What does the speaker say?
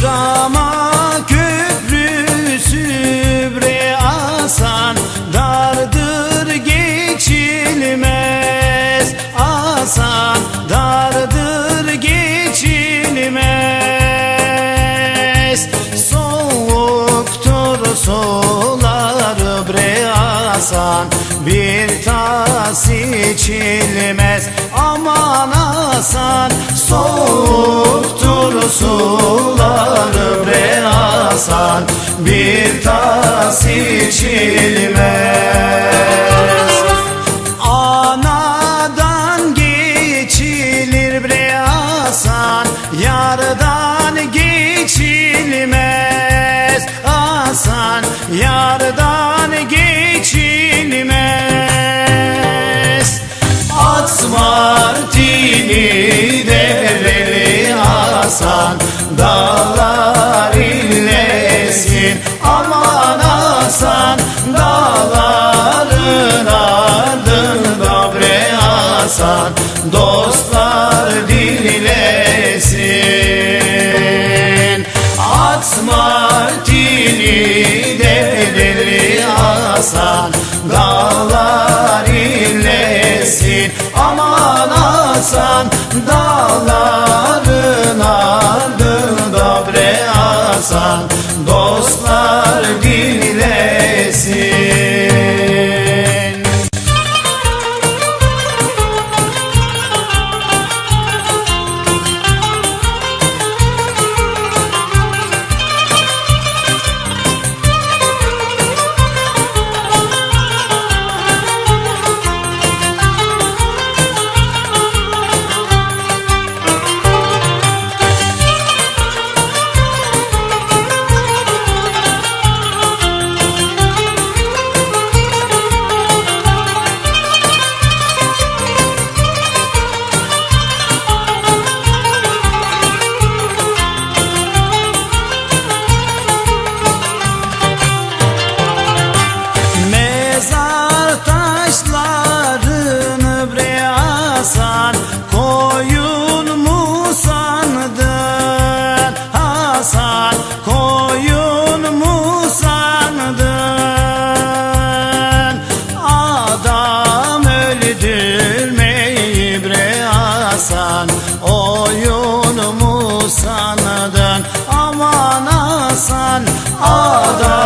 Drama köprüsü bre asan Dardır geçilmez asan Dardır geçilmez. Soğuktur solar bre asan Bir tas içilmez. Aman asan Yardan geçilmez. At martini develi Hasan Dağlar inlesin Aman Hasan Dağların ardında bre Hasan. Dostlar dinlesin At martini Hasan Dağlar inlesin. Aman Hasan Dağların ardında bre Hasan adam